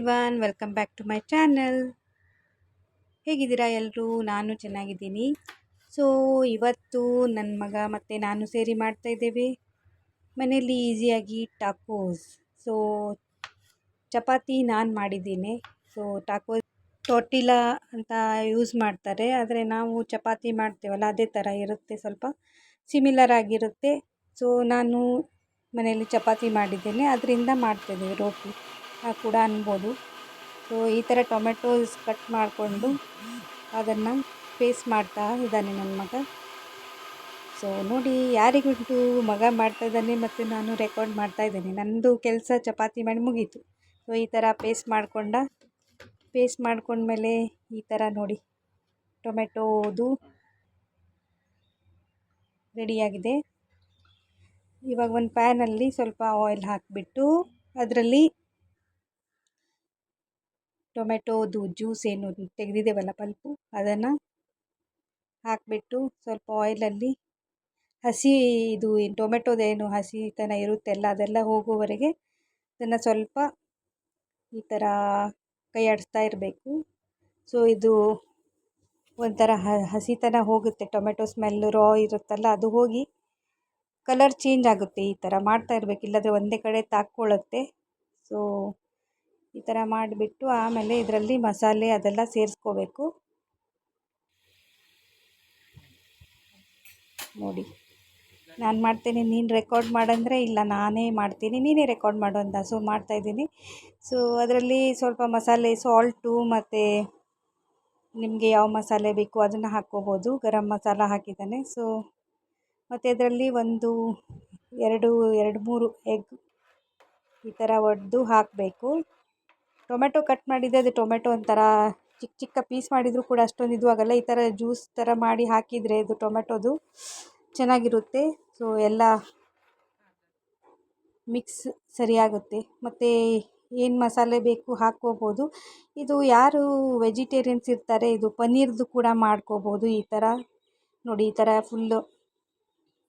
Everyone welcome back to my channel ಹೇಗಿದ್ದೀರಾ ಎಲ್ಲರೂ ನಾನು ಚೆನ್ನಾಗಿದ್ದೀನಿ. ಸೊ ಇವತ್ತು ನನ್ನ ಮಗ ಮತ್ತು ನಾನು ಸೇರಿ ಮಾಡ್ತಾ ಇದ್ದೇವೆ. ಮನೆಯಲ್ಲಿ ಈಸಿಯಾಗಿ ಟಾಕೋಸ್ ಸೊ ಚಪಾತಿ ನಾನು ಮಾಡಿದ್ದೀನಿ. ಸೊ ಟಾಕೋಸ್ ಟೊಟ್ಟಿಲ ಅಂತ ಯೂಸ್ ಮಾಡ್ತಾರೆ. ಆದರೆ ನಾವು ಚಪಾತಿ ಮಾಡ್ತೇವಲ್ಲ, ಅದೇ ಥರ ಇರುತ್ತೆ ಸ್ವಲ್ಪ ಸಿಮಿಲರ್ ಆಗಿರುತ್ತೆ. ಸೊ ನಾನು ಮನೆಯಲ್ಲಿ ಚಪಾತಿ ಮಾಡಿದ್ದೇನೆ. ಅದರಿಂದ ಮಾಡ್ತಿದ್ದೀವಿ ರೋಟಿ. ಕೂಡ ಅನ್ಬೋದು. ಸೊ ಈ ಥರ ಟೊಮೆಟೋಸ್ ಕಟ್ ಮಾಡಿಕೊಂಡು ಅದನ್ನು ಪೇಸ್ಟ್ ಮಾಡ್ತಾ ಇದ್ದಾನೆ ನನ್ನ ಮಗ. ಸೊ ನೋಡಿ ಯಾರಿಗುಂಟು ಮಗ ಮಾಡ್ತಾ ಇದ್ದಾನೆ ಮತ್ತು ನಾನು ರೆಕಾರ್ಡ್ ಮಾಡ್ತಾ ಇದ್ದೇನೆ. ನನ್ನದು ಕೆಲಸ ಚಪಾತಿ ಮಾಡಿ ಮುಗೀತು. ಸೊ ಈ ಥರ ಪೇಸ್ಟ್ ಮಾಡಿಕೊಂಡ ಪೇಸ್ಟ್ ಮಾಡ್ಕೊಂಡ್ಮೇಲೆ ಈ ಥರ ನೋಡಿ ಟೊಮೆಟೋದು ರೆಡಿಯಾಗಿದೆ ಇವಾಗ ಒಂದು ಪ್ಯಾನಲ್ಲಿ ಸ್ವಲ್ಪ ಆಯಿಲ್ ಹಾಕಿಬಿಟ್ಟು, ಅದರಲ್ಲಿ ಟೊಮೆಟೋದು ಜ್ಯೂಸ್ ಏನು ತೆಗೆದಿದ್ದೇವಲ್ಲ ಪಲ್ಪು, ಅದನ್ನು ಹಾಕಿಬಿಟ್ಟು ಸ್ವಲ್ಪ ಆಯಿಲಲ್ಲಿ ಹಸಿ ಇದು ಏನು ಟೊಮೆಟೋದೇನು ಹಸಿತನ ಇರುತ್ತೆಲ್ಲ ಅದೆಲ್ಲ ಹೋಗುವವರೆಗೆ ಅದನ್ನು ಸ್ವಲ್ಪ ಈ ಥರ ಕೈ ಆಡಿಸ್ತಾ ಇರಬೇಕು. ಸೊ ಇದು ಒಂಥರ ಹಸಿತನ ಹೋಗುತ್ತೆ, ಟೊಮೆಟೊ ಸ್ಮೆಲ್ ರಾ ಇರುತ್ತಲ್ಲ ಅದು ಹೋಗಿ ಕಲರ್ ಚೇಂಜ್ ಆಗುತ್ತೆ ಈ ಥರ ಮಾಡ್ತಾ ಇರಬೇಕು, ಇಲ್ಲಾಂದರೆ ಒಂದೇ ಕಡೆ ತಾಕ್ಕೊಳ್ಳುತ್ತೆ ಸೊ ಈ ಥರ ಮಾಡಿಬಿಟ್ಟು ಆಮೇಲೆ ಇದರಲ್ಲಿ ಮಸಾಲೆ ಅದೆಲ್ಲ ಸೇರಿಸ್ಕೋಬೇಕು. ನೋಡಿ. ನಾನು ಮಾಡ್ತೀನಿ, ನೀನು ರೆಕಾರ್ಡ್ ಮಾಡಂದ್ರೆ ಇಲ್ಲ, ನಾನೇ ಮಾಡ್ತೀನಿ, ನೀನೇ ರೆಕಾರ್ಡ್ ಮಾಡು ಅಂತ ಸೊ ಮಾಡ್ತಾಯಿದ್ದೀನಿ ಸೊ ಅದರಲ್ಲಿ ಸ್ವಲ್ಪ ಮಸಾಲೆ ಸಾಲ್ಟು ಮತ್ತು ನಿಮಗೆ ಯಾವ ಮಸಾಲೆ ಬೇಕು ಅದನ್ನು ಹಾಕ್ಕೋಬೋದು. ಗರಂ ಮಸಾಲ ಹಾಕಿದ್ದಾನೆ. ಸೊ ಮತ್ತು ಅದರಲ್ಲಿ ಒಂದು ಎರಡು ಎರಡು, ಮೂರು ಎಗ್ ಈ ಥರ ಒಡೆದು ಹಾಕಬೇಕು. ಟೊಮೆಟೊ ಕಟ್ ಮಾಡಿದ್ದೆ, ಅದು ಟೊಮೆಟೊ ಒಂಥರ ಚಿಕ್ಕ ಚಿಕ್ಕ ಪೀಸ್ ಮಾಡಿದರೂ ಕೂಡ ಅಷ್ಟೊಂದು ಇದು ಆಗೋಲ್ಲ. ಈ ಥರ ಜ್ಯೂಸ್ ಥರ ಮಾಡಿ ಹಾಕಿದರೆ ಇದು ಟೊಮೆಟೊದು ಚೆನ್ನಾಗಿರುತ್ತೆ. ಸೊ ಎಲ್ಲ ಮಿಕ್ಸ್ ಸರಿಯಾಗುತ್ತೆ. ಮತ್ತು ಏನು ಮಸಾಲೆ ಬೇಕು ಹಾಕ್ಕೋಬೋದು. ಇದು ಯಾರು ವೆಜಿಟೇರಿಯನ್ಸ್ ಇರ್ತಾರೆ, ಇದು ಪನ್ನೀರ್ದು ಕೂಡ ಮಾಡ್ಕೋಬೋದು. ಈ ಥರ ನೋಡಿ, ಈ ಥರ ಫುಲ್ಲು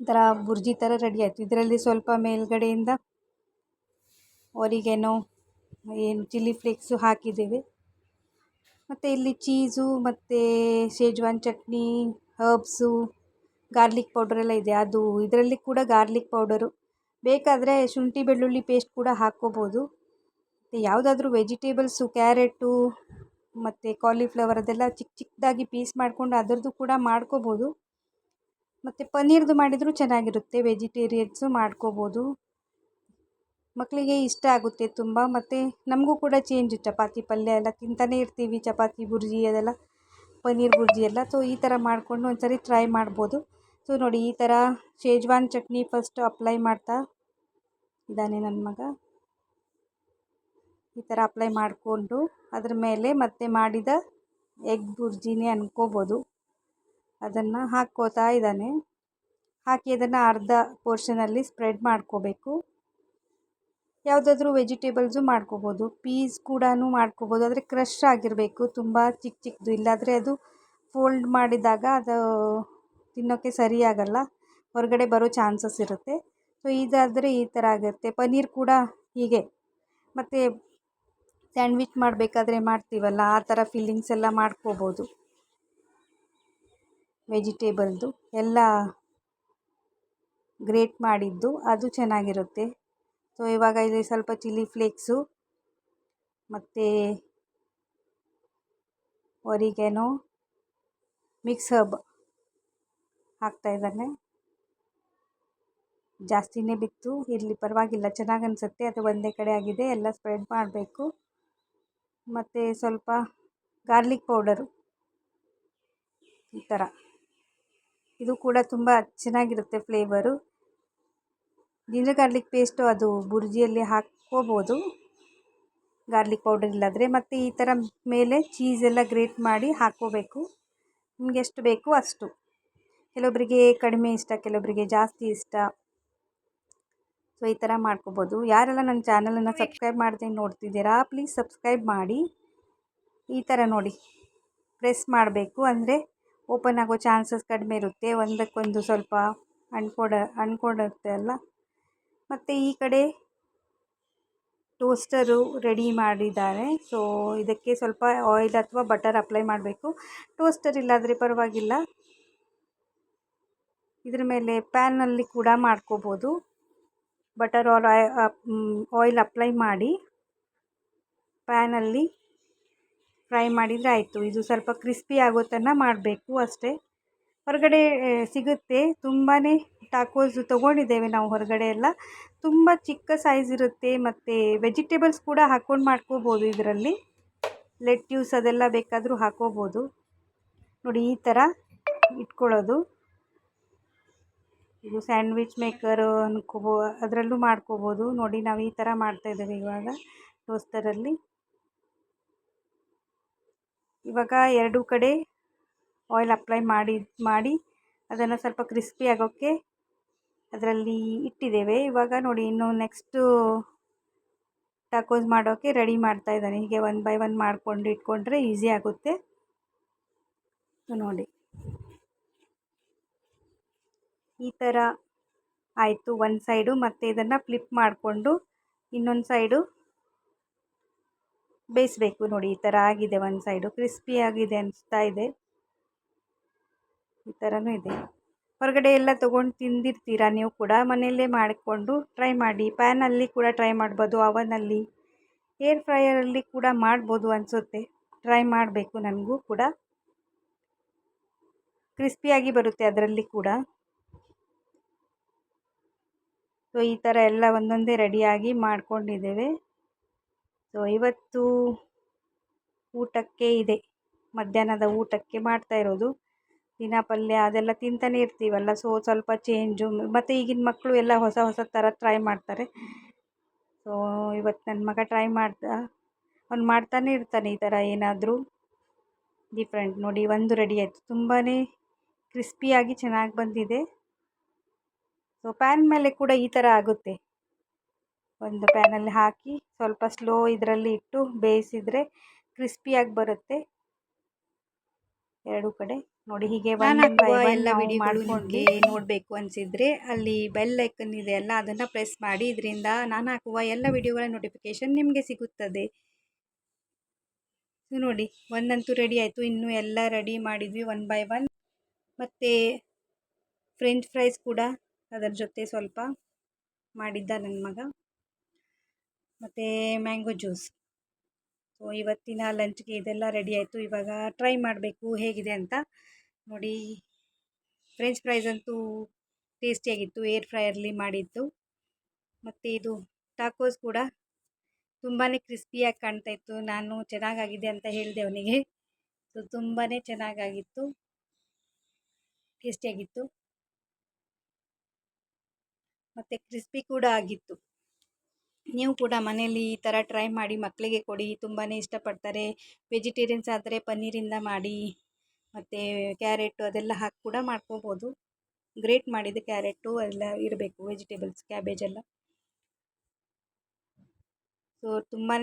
ಈ ಥರ ಬುರ್ಜಿ ಥರ ರೆಡಿ ಆಯಿತು. ಇದರಲ್ಲಿ ಸ್ವಲ್ಪ ಮೇಲ್ಗಡೆಯಿಂದ ಒರಿಗೆನೋ ಏನು ಚಿಲ್ಲಿ ಫ್ಲೇಕ್ಸು ಹಾಕಿದ್ದೇವೆ. ಮತ್ತು ಇಲ್ಲಿ ಚೀಸು, ಮತ್ತು ಶೇಜ್ವಾನ್ ಚಟ್ನಿ, ಹರ್ಬ್ಸು, ಗಾರ್ಲಿಕ್ ಪೌಡರೆಲ್ಲ ಇದೆ. ಅದು ಇದರಲ್ಲಿ ಕೂಡ ಗಾರ್ಲಿಕ್ ಪೌಡರು. ಬೇಕಾದರೆ ಶುಂಠಿ ಬೆಳ್ಳುಳ್ಳಿ ಪೇಸ್ಟ್ ಕೂಡ ಹಾಕ್ಕೋಬೋದು. ಮತ್ತು ಯಾವುದಾದ್ರೂ ವೆಜಿಟೇಬಲ್ಸು, ಕ್ಯಾರೆಟು, ಮತ್ತು ಕಾಲಿಫ್ಲವರ್ ಅದೆಲ್ಲ ಚಿಕ್ಕ ಚಿಕ್ಕದಾಗಿ ಪೀಸ್ ಮಾಡಿಕೊಂಡು ಅದರದ್ದು ಕೂಡ ಮಾಡ್ಕೋಬೋದು. ಮತ್ತು ಪನ್ನೀರ್ದು ಮಾಡಿದರೂ ಚೆನ್ನಾಗಿರುತ್ತೆ. ವೆಜಿಟೇರಿಯನ್ಸು ಮಾಡ್ಕೋಬೋದು. ಮಕ್ಕಳಿಗೆ ಇಷ್ಟ ಆಗುತ್ತೆ ತುಂಬ, ಮತ್ತು ನಮಗೂ ಕೂಡ ಚೇಂಜ್ ಚಪಾತಿ ಪಲ್ಯ ಎಲ್ಲ ತಿಂತಾನೆ ಇರ್ತೀವಿ, ಚಪಾತಿ, ಬುರ್ಜಿ ಅದೆಲ್ಲ, ಪನ್ನೀರ್, ಬುರ್ಜಿ ಎಲ್ಲ. ಸೊ ಈ ಥರ ಮಾಡಿಕೊಂಡು ಒಂದು ಸರಿ ಟ್ರೈ ಮಾಡ್ಬೋದು. ಸೊ ನೋಡಿ, ಈ ಥರ ಶೇಜ್ವಾನ್ ಚಟ್ನಿ ಫಸ್ಟ್ ಅಪ್ಲೈ ಮಾಡ್ತಾ ಇದ್ದಾನೆ ನನ್ನ ಮಗ. ಈ ಥರ ಅಪ್ಲೈ ಮಾಡಿಕೊಂಡು ಅದ್ರ ಮೇಲೆ ಮತ್ತೆ ಮಾಡಿದ ಎಗ್ ಬುರ್ಜಿನೇ ಅನ್ಕೋಬೋದು. ಅದನ್ನು ಹಾಕ್ಕೋತಾ ಇದ್ದಾನೆ. ಹಾಕಿ ಅದನ್ನು ಅರ್ಧ ಪೋರ್ಷನಲ್ಲಿ ಸ್ಪ್ರೆಡ್ ಮಾಡ್ಕೋಬೇಕು. ಯಾವುದಾದ್ರೂ ವೆಜಿಟೇಬಲ್ಸು ಮಾಡ್ಕೋಬೋದು, ಪೀಸ್ ಕೂಡ ಮಾಡ್ಕೋಬೋದು. ಆದರೆ ಕ್ರಶ್ ಆಗಿರಬೇಕು, ತುಂಬ ಚಿಕ್ಕ ಚಿಕ್ಕದು ಇಲ್ಲಾಂದರೆ ಅದು ಫೋಲ್ಡ್ ಮಾಡಿದಾಗ ಅದು ತಿನ್ನೋಕ್ಕೆ ಸರಿ ಆಗೋಲ್ಲ. ಹೊರಗಡೆ ಬರೋ ಚಾನ್ಸಸ್ ಇರುತ್ತೆ. ಸೊ, ಇದಾದರೆ ಈ ಥರ ಆಗುತ್ತೆ. ಪನ್ನೀರ್ ಕೂಡ ಹೀಗೆ. ಮತ್ತು ಸ್ಯಾಂಡ್ವಿಚ್ ಮಾಡಬೇಕಾದ್ರೆ ಮಾಡ್ತೀವಲ್ಲ, ಆ ಥರ ಫಿಲ್ಲಿಂಗ್ಸ್ ಎಲ್ಲ ಮಾಡ್ಕೋಬೋದು. ವೆಜಿಟೇಬಲ್ದು ಎಲ್ಲ ಗ್ರೇಟ್ ಮಾಡಿದ್ದು, ಅದು ಚೆನ್ನಾಗಿರುತ್ತೆ. ಸೊ ಇವಾಗ ಇಲ್ಲಿ ಸ್ವಲ್ಪ ಚಿಲ್ಲಿ ಫ್ಲೇಕ್ಸು ಮತ್ತು ಒರಿಗೆನೋ ಮಿಕ್ಸ್ ಹಬ್ ಹಾಕ್ತಾಯಿದ್ದಾನೆ ಜಾಸ್ತಿನೇ ಬಿತ್ತು. ಇರಲಿ ಪರವಾಗಿಲ್ಲ, ಚೆನ್ನಾಗಿ ಅನಿಸುತ್ತೆ. ಅದು ಒಂದೇ ಕಡೆ ಆಗಿದೆ. ಎಲ್ಲ ಸ್ಪ್ರೆಡ್ ಮಾಡಬೇಕು. ಮತ್ತು ಸ್ವಲ್ಪ ಗಾರ್ಲಿಕ್ ಪೌಡರು ಈ ಥರ ಇದು ಕೂಡ ತುಂಬ ಚೆನ್ನಾಗಿರುತ್ತೆ ಫ್ಲೇವರು ಜಿಂಜರ್ ಗಾರ್ಲಿಕ್ ಪೇಸ್ಟು ಅದು ಬುರ್ಜಿಯಲ್ಲಿ ಹಾಕ್ಕೋಬೋದು. ಗಾರ್ಲಿಕ್ ಪೌಡರ್ ಇಲ್ಲಾದರೆ ಮತ್ತು ಈ ಥರ ಮೇಲೆ ಚೀಸೆಲ್ಲ ಗ್ರೇಟ್ ಮಾಡಿ ಹಾಕ್ಕೋಬೇಕು. ನಿಮ್ಗೆ ಎಷ್ಟು ಬೇಕು ಅಷ್ಟು. ಕೆಲವೊಬ್ಬರಿಗೆ ಕಡಿಮೆ ಇಷ್ಟ ಕೆಲವೊಬ್ಬರಿಗೆ ಜಾಸ್ತಿ ಇಷ್ಟ. ಸೊ ಈ ಥರ ಮಾಡ್ಕೋಬೋದು. ಯಾರೆಲ್ಲ ನನ್ನ ಚಾನಲನ್ನು ಸಬ್ಸ್ಕ್ರೈಬ್ ಮಾಡದೆ ನೋಡ್ತಿದ್ದೀರಾ ಪ್ಲೀಸ್ ಸಬ್ಸ್ಕ್ರೈಬ್ ಮಾಡಿ. ಈ ಥರ ನೋಡಿ. ಪ್ರೆಸ್ ಮಾಡಬೇಕು ಅಂದರೆ ಓಪನ್ ಆಗೋ ಚಾನ್ಸಸ್ ಕಡಿಮೆ ಇರುತ್ತೆ. ಒಂದಕ್ಕೊಂದು ಸ್ವಲ್ಪ ಅಂಟ್ಕೊಡ ಅಂಟ್ಕೊಡುತ್ತೆ ಅಲ್ಲ. ಮತ್ತು ಈ ಕಡೆ ಟೋಸ್ಟರು ರೆಡಿ ಮಾಡಿದ್ದಾರೆ. ಸೊ ಇದಕ್ಕೆ ಸ್ವಲ್ಪ ಆಯಿಲ್ ಅಥವಾ ಬಟರ್ ಅಪ್ಲೈ ಮಾಡಬೇಕು. ಟೋಸ್ಟರ್ ಇಲ್ಲಾದರೆ ಪರವಾಗಿಲ್ಲ. ಇದ್ರ ಮೇಲೆ ಪ್ಯಾನಲ್ಲಿ ಕೂಡ ಮಾಡ್ಕೋಬೋದು. ಬಟರ್ ಆರ್ ಆಯಿಲ್ ಅಪ್ಲೈ ಮಾಡಿ ಪ್ಯಾನಲ್ಲಿ ಫ್ರೈ ಮಾಡಿದರೆ ಆಯಿತು. ಇದು ಸ್ವಲ್ಪ ಕ್ರಿಸ್ಪಿ ಆಗೋ ತನಕ ಮಾಡಬೇಕು ಅಷ್ಟೇ. ಹೊರಗಡೆ ಸಿಗುತ್ತೆ. ತುಂಬಾ ಟಾಕೋಸ್ ತೊಗೊಂಡಿದ್ದೇವೆ ನಾವು ಹೊರಗಡೆ ಎಲ್ಲ. ತುಂಬ ಚಿಕ್ಕ ಸೈಜ್ ಇರುತ್ತೆ. ಮತ್ತು ವೆಜಿಟೇಬಲ್ಸ್ ಕೂಡ ಹಾಕ್ಕೊಂಡು ಮಾಡ್ಕೋಬೋದು ಇದರಲ್ಲಿ. ಲೆಟ್ಯೂಸ್ ಅದೆಲ್ಲ ಬೇಕಾದರೂ ಹಾಕೋಬೋದು. ನೋಡಿ, ಈ ಥರ ಇಟ್ಕೊಳ್ಳೋದು. ಇದು ಸ್ಯಾಂಡ್ವಿಚ್ ಮೇಕರ್ ಅನ್ಕೋಬೋ, ಅದರಲ್ಲೂ ಮಾಡ್ಕೋಬೋದು. ನೋಡಿ, ನಾವು ಈ ಥರ ಮಾಡ್ತಾಯಿದ್ದೇವೆ ಇವಾಗ ಟೋಸ್ಟರಲ್ಲಿ ಇವಾಗ ಎರಡು ಕಡೆ ಆಯಿಲ್ ಅಪ್ಲೈ ಮಾಡಿ ಮಾಡಿ ಅದನ್ನು ಸ್ವಲ್ಪ ಕ್ರಿಸ್ಪಿ ಆಗೋಕ್ಕೆ ಅದರಲ್ಲಿ ಇಟ್ಟಿದ್ದೇವೆ. ಇವಾಗ ನೋಡಿ ಇನ್ನು ನೆಕ್ಸ್ಟು ಟಾಕೋಸ್ ಮಾಡೋಕ್ಕೆ ರೆಡಿ ಮಾಡ್ತಾ ಇದ್ದಾನೆ. ಹೀಗೆ ಒನ್ ಬೈ ಒನ್ ಮಾಡಿಕೊಂಡು ಇಟ್ಕೊಂಡ್ರೆ ಈಸಿ ಆಗುತ್ತೆ. ನೋಡಿ. ಈ ಥರ ಆಯಿತು ಒಂದು ಸೈಡು ಮತ್ತು ಇದನ್ನು ಫ್ಲಿಪ್ ಮಾಡಿಕೊಂಡು ಇನ್ನೊಂದು ಸೈಡು ಬೇಯಿಸ್ಬೇಕು. ನೋಡಿ ಈ ಥರ ಆಗಿದೆ ಒಂದು ಸೈಡು ಕ್ರಿಸ್ಪಿ ಆಗಿದೆ ಅನಿಸ್ತಾ ಇದೆ. ಈ ಥರನೂ ಇದೆ. ಹೊರಗಡೆ ಎಲ್ಲ ತೊಗೊಂಡು ತಿಂದಿರ್ತೀರ ನೀವು ಕೂಡ? ಮನೆಯಲ್ಲೇ ಮಾಡಿಕೊಂಡು ಟ್ರೈ ಮಾಡಿ. ಪ್ಯಾನಲ್ಲಿ ಕೂಡ ಟ್ರೈ ಮಾಡ್ಬೋದು ಅವನಲ್ಲಿ ಏರ್ ಫ್ರೈಯರಲ್ಲಿ ಕೂಡ ಮಾಡ್ಬೋದು ಅನಿಸುತ್ತೆ. ಟ್ರೈ ಮಾಡಬೇಕು ನನಗೂ ಕೂಡ. ಕ್ರಿಸ್ಪಿಯಾಗಿ ಬರುತ್ತೆ ಅದರಲ್ಲಿ ಕೂಡ. ಸೊ ಈ ಥರ ಎಲ್ಲ ಒಂದೊಂದೇ ರೆಡಿಯಾಗಿ ಮಾಡ್ಕೊಂಡಿದ್ದೇವೆ. ಸೊ ಇವತ್ತು ಊಟಕ್ಕೆ ಇದೆ. ಮಧ್ಯಾಹ್ನದ ಊಟಕ್ಕೆ ಮಾಡ್ತಾ ಇರೋದು. ದಿನ ಪಲ್ಯ ಅದೆಲ್ಲ ತಿಂತಾನೆ ಇರ್ತೀವಲ್ಲ ಸೊ ಸ್ವಲ್ಪ ಚೇಂಜು ಮತ್ತು ಈಗಿನ ಮಕ್ಕಳು ಎಲ್ಲ ಹೊಸ ಹೊಸ ಥರ ಟ್ರೈ ಮಾಡ್ತಾರೆ. ಸೊ ಇವತ್ತು ನನ್ನ ಮಗ ಟ್ರೈ ಮಾಡ್ದ, ಅವ್ನು ಮಾಡ್ತಾನೆ ಇರ್ತಾನೆ ಈ ಥರ ಏನಾದರೂ ಡಿಫ್ರೆಂಟ್ ನೋಡಿ, ಒಂದು ರೆಡಿ ಆಯಿತು. ತುಂಬಾ ಕ್ರಿಸ್ಪಿಯಾಗಿ ಚೆನ್ನಾಗಿ ಬಂದಿದೆ. ಸೊ ಪ್ಯಾನ್ ಮೇಲೆ ಕೂಡ ಈ ಥರ ಆಗುತ್ತೆ. ಒಂದು ಪ್ಯಾನಲ್ಲಿ ಹಾಕಿ ಸ್ವಲ್ಪ ಸ್ಲೋ ಇದರಲ್ಲಿ ಇಟ್ಟು ಬೇಯಿಸಿದರೆ ಕ್ರಿಸ್ಪಿಯಾಗಿ ಬರುತ್ತೆ. ಎರಡು ಕಡೆ. ನೋಡಿ ಹೀಗೆ ಎಲ್ಲ ನಿಮಗೆ ನೋಡಬೇಕು ಅನಿಸಿದರೆ ಅಲ್ಲಿ ಬೆಲ್ ಐಕನ್ ಇದೆ ಅಲ್ಲ ಅದನ್ನು ಪ್ರೆಸ್ ಮಾಡಿ ಇದರಿಂದ ನಾನು ಹಾಕುವ ಎಲ್ಲ ವಿಡಿಯೋಗಳ ನೋಟಿಫಿಕೇಶನ್ ನಿಮಗೆ ಸಿಗುತ್ತದೆ. ಸೊ ನೋಡಿ ಒಂದಂತೂ ರೆಡಿ ಆಯಿತು. ಇನ್ನು ಎಲ್ಲ ರೆಡಿ ಮಾಡಿದ್ವಿ ಒನ್ ಬೈ ಒನ್ ಮತ್ತೆ ಫ್ರೆಂಚ್ ಫ್ರೈಸ್ ಕೂಡ ಅದರ ಜೊತೆ ಸ್ವಲ್ಪ ಮಾಡಿದ್ದ ನನ್ನ ಮಗ. ಮತ್ತು ಮ್ಯಾಂಗೋ ಜ್ಯೂಸ್ ಸೊ ಇವತ್ತಿನ ಲಂಚ್ಗೆ ಇದೆಲ್ಲ ರೆಡಿ ಆಯಿತು. ಇವಾಗ ಟ್ರೈ ಮಾಡಬೇಕು ಹೇಗಿದೆ ಅಂತ. ನೋಡಿ, ಫ್ರೆಂಚ್ ಫ್ರೈಸ್ ಅಂತೂ ಟೇಸ್ಟಿಯಾಗಿತ್ತು. ಏರ್ ಫ್ರೈಯರ್ಲಿ ಮಾಡಿದ್ದು. ಮತ್ತು ಇದು ಟಾಕೋಸ್ ಕೂಡ ತುಂಬಾ ಕ್ರಿಸ್ಪಿಯಾಗಿ ಕಾಣ್ತಾ ಇತ್ತು. ನಾನು ಚೆನ್ನಾಗಾಗಿದೆ ಅಂತ ಹೇಳಿದೆ ಅವನಿಗೆ. ಸೊ ತುಂಬಾ ಚೆನ್ನಾಗಾಗಿತ್ತು. ಟೇಸ್ಟಿಯಾಗಿತ್ತು. ಮತ್ತು ಕ್ರಿಸ್ಪಿ ಕೂಡ ಆಗಿತ್ತು. ನೀವು ಕೂಡ ಮನೆಯಲ್ಲಿ ಈ ಥರ ಟ್ರೈ ಮಾಡಿ ಮಕ್ಕಳಿಗೆ ಕೊಡಿ ತುಂಬಾ ಇಷ್ಟಪಡ್ತಾರೆ. ವೆಜಿಟೇರಿಯನ್ಸ್ ಆದರೆ ಪನ್ನೀರಿಂದ ಮಾಡಿ, ಮತ್ತು ಕ್ಯಾರೆಟು ಅದೆಲ್ಲ ಹಾಕಿ ಕೂಡ ಮಾಡ್ಕೋಬೋದು. ಗ್ರೇಟ್ ಮಾಡಿದ ಕ್ಯಾರೆಟು ಎಲ್ಲ ಇರಬೇಕು, ವೆಜಿಟೇಬಲ್ಸ್, ಕ್ಯಾಬೇಜ್ ಎಲ್ಲ. ಸೊ ತುಂಬಾ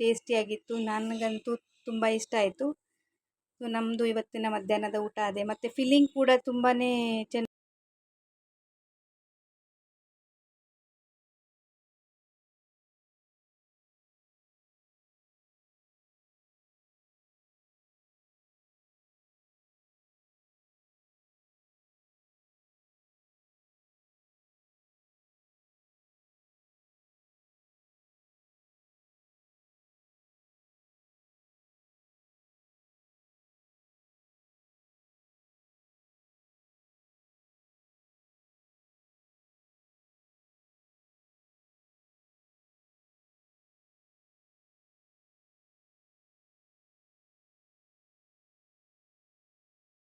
ಟೇಸ್ಟಿಯಾಗಿತ್ತು. ನನಗಂತೂ ತುಂಬ ಇಷ್ಟ ಆಯಿತು. ಸೊ ನಮ್ಮದು ಇವತ್ತಿನ ಮಧ್ಯಾಹ್ನದ ಊಟ ಅದೇ. ಮತ್ತು ಫಿಲ್ಲಿಂಗ್ ಕೂಡ ತುಂಬಾ ಚೆನ್ನ